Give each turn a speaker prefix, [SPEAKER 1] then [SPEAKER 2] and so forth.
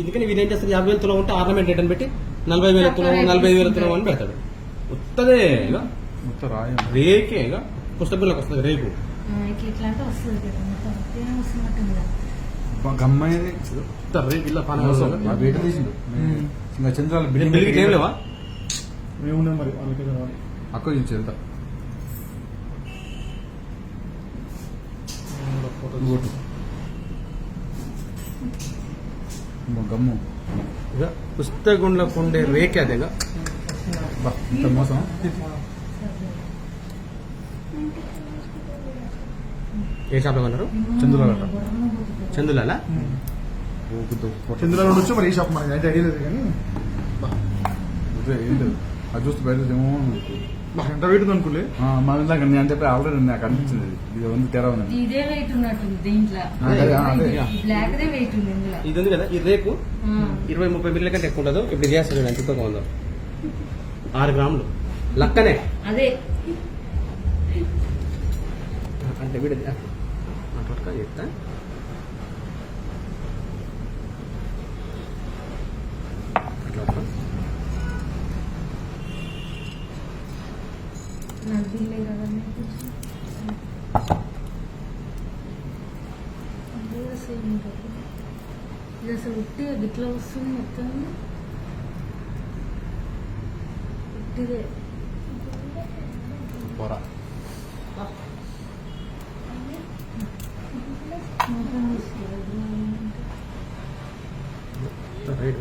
[SPEAKER 1] ఎందుకని ఏం చేస్తారు యాభై వేలు తులం ఉంటే ఆర్నమెంట్ రిటర్న్ పెట్టి నలభై వేల తులం నలభై ఐదు వేల తులం అని పెడతాడు. ఉత్తదే ఇక రేకే ఇక పుస్తకంలోకి వస్తుంది రేకు.
[SPEAKER 2] ఇట్లా అంటే వస్తుంది కదా మొత్తం తేనె వస్తున్నట్టుంది కదా.
[SPEAKER 3] గమ్మైనది
[SPEAKER 1] ఉత్త రేకు ఇలా పాన
[SPEAKER 3] ఆ బయట తీసిండు. ఇంకా చంద్రాల
[SPEAKER 1] బిల్డింగ్ ఏం లేవా?
[SPEAKER 4] మేమున్నాం మరి వాళ్ళకి రావాలి.
[SPEAKER 3] అక్క చూసి వెళ్తా. ఇంకోటి ఇంకో గమ్ము
[SPEAKER 1] పుస్తకంలో ఉండే రేకే అదే ఇక
[SPEAKER 3] బా ఇంత మోసం
[SPEAKER 1] ఏ షాప్లో కొన్నారు
[SPEAKER 3] చంద్రులగట్ట.
[SPEAKER 1] చందులాలా
[SPEAKER 4] చంద్రబాబు వచ్చి మరి ఈ షాప్ మనకి అయితే ఐడియా లేదు కానీ
[SPEAKER 3] ఏం అది చూస్తే బయట ఏమో
[SPEAKER 4] ఎంత వెయిట్ అనుకోలే.
[SPEAKER 3] మన ఇందాక నేను అంటే ఆల్రెడీ నాకు అనిపించింది. ఇది ఉంది తెర ఉంది.
[SPEAKER 2] ఇదే వెయిట్ ఉన్నట్టుంది దీంట్లో.
[SPEAKER 3] ఆ, అదే, ఆ, అదే.
[SPEAKER 2] బ్లాక్ దే వెయిట్ ఉంది ఇందులో.
[SPEAKER 1] ఇది ఉంది కదా? ఈ. ఇరవై ముప్పై మిల్లల కంటే ఎక్కువ ఉండదు. ఇప్పుడు ఇది చేస్తాడు ఎంత ఉందో. ఆరు గ్రాములు. లక్కనే.
[SPEAKER 2] అదే.
[SPEAKER 1] అంటే వీడు చెప్తా.
[SPEAKER 2] నాకు దిల్లే కదా ఉంటుంది ఉట్టి గిట్లా వస్తుంది మొత్తం? ఉట్టిదే. రైట్